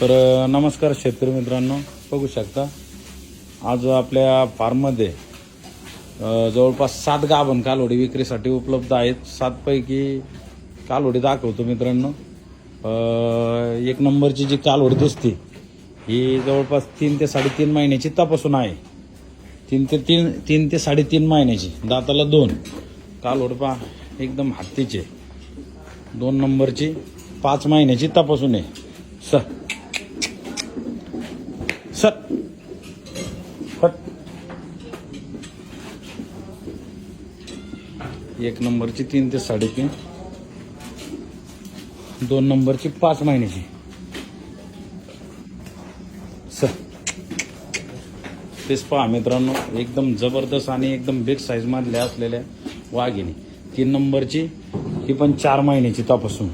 तर नमस्कार शेतकरी मित्रांनो. बघू शकता आज आपल्या फार्ममध्ये जवळपास सात गाभण कालोडी विक्रीसाठी उपलब्ध आहेत. सातपैकी कालोडी दाखवतो मित्रांनो. एक नंबरची जी कालोडी दिसते ही जवळपास तीन ते साडेतीन महिन्याची तपासून आहे. तीन ते तीन तीन ते साडेतीन महिन्याची दाताला दोन. कालवड पा एकदम हत्तीचे. दोन नंबरची पाच महिन्याची तपासून आहे. Sir sir. फट। एक नंबरची तीन ते साडेतीन. दोन नंबरची पाच महिन्याची. सर। तेच पहा मित्रांनो एकदम जबरदस्त आणि एकदम बिग साईज मधल्या असलेल्या वाघिणी. तीन नंबरची ही पण चार महिन्याची तपासून.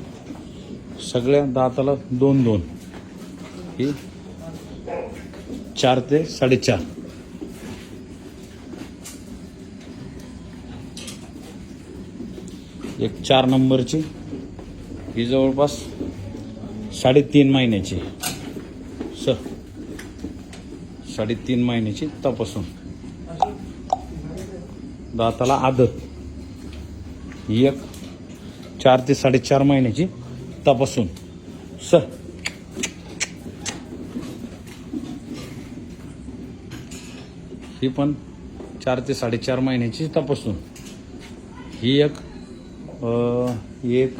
सगळ्या दाताला दोन दोन. ही चार ते साडेचार. एक चार नंबरची. ही जवळपास साडेतीन महिन्याची. स साडेतीन महिन्याची तपासून. दाताला आदत. ही एक चार ते साडेचार महिन्याची तपासून. स ही पण चार ते साडेचार महिन्याची तपासून. ही एक एक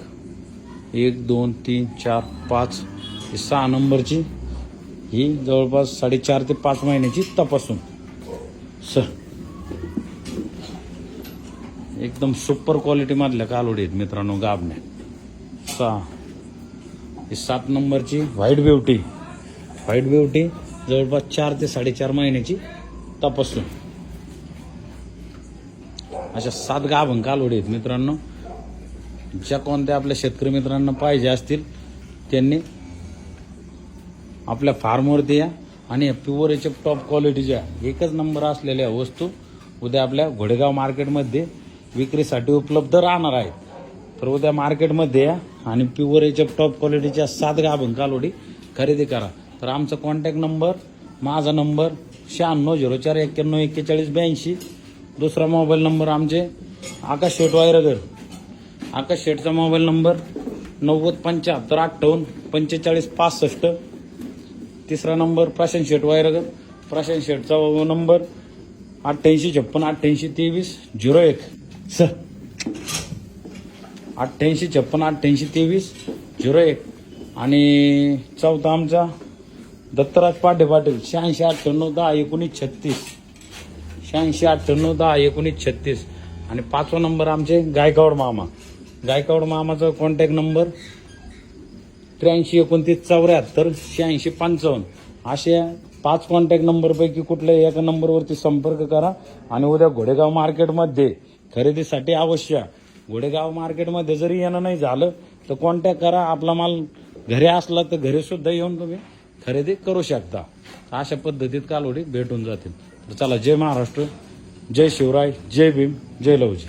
एक दोन तीन चार पाच ही सहा नंबरची ही जवळपास साडेचार ते पाच महिन्याची तपासून. स एकदम सुपर क्वालिटीमधल्या कालोडी आहेत मित्रांनो गाबण्या. सहा. ही सात नंबरची व्हाईट ब्युटी. व्हाईट ब्युटी जवळपास चार ते साडेचार महिन्याची तपासून अशा सात गाभण कालोडी आहेत मित्रांनो. ज्या कोणत्या आपल्या शेतकरी मित्रांना पाहिजे असतील त्यांनी आपल्या फार्मवरती या आणि प्युअर याच्या टॉप क्वालिटीच्या एकच नंबर असलेल्या वस्तू उद्या आपल्या घोडेगाव मार्केटमध्ये विक्रीसाठी उपलब्ध राहणार आहेत. तर उद्या मार्केटमध्ये या आणि प्युअर याच्या टॉप क्वालिटीच्या सात गाभण कालोडी खरेदी करा. तर आमचा कॉन्टॅक्ट नंबर माझा नंबर शहाण्णव झिरो चार एक्क्याण्णव एक्केचाळीस ब्याऐंशी. दुसरा मोबाईल नंबर आमचे. आकाश शेट वायरगर आकाश शेठचा मोबाईल नंबर नव्वद पंच्याहत्तर अठ्ठावन्न पंचेचाळीस पासष्ट. तिसरा नंबर प्रशांत शेठ वायरगर प्रशांत शेठचा नंबर अठ्ठ्याऐंशी छप्पन अठ्ठ्याऐंशी तेवीस झिरो एक. स अठ्ठ्याऐंशी छप्पन अठ्ठ्याऐंशी तेवीस झिरो एक. आणि चौथा आमचा दत्तराज पाटे पाटील शहाऐंशी अठ्ठ्याण्णव दहा एकोणीस छत्तीस. शहाऐंशी अठ्ठ्याण्णव दहा एकोणीस छत्तीस. आणि पाचवा नंबर आमचे गायकवाड मामा. गायकवाड मामाचा कॉन्टॅक्ट नंबर त्र्याऐंशी एकोणतीस चौऱ्याहत्तर शहाऐंशी पंचावन्न. असे पाच कॉन्टॅक्ट नंबरपैकी कुठल्याही एका नंबरवरती संपर्क करा आणि उद्या घोडेगाव मार्केटमध्ये खरेदीसाठी अवश्य. घोडेगाव मार्केटमध्ये जरी येणं नाही झालं तर कॉन्टॅक्ट करा. आपला माल घरी असला तर घरीसुद्धा येऊन तुम्ही खरेदी करू शकता. अशा पद्धतीत कालोडी भेटून जातील. तर चला जय महाराष्ट्र जय शिवराय जय भीम जय लवजी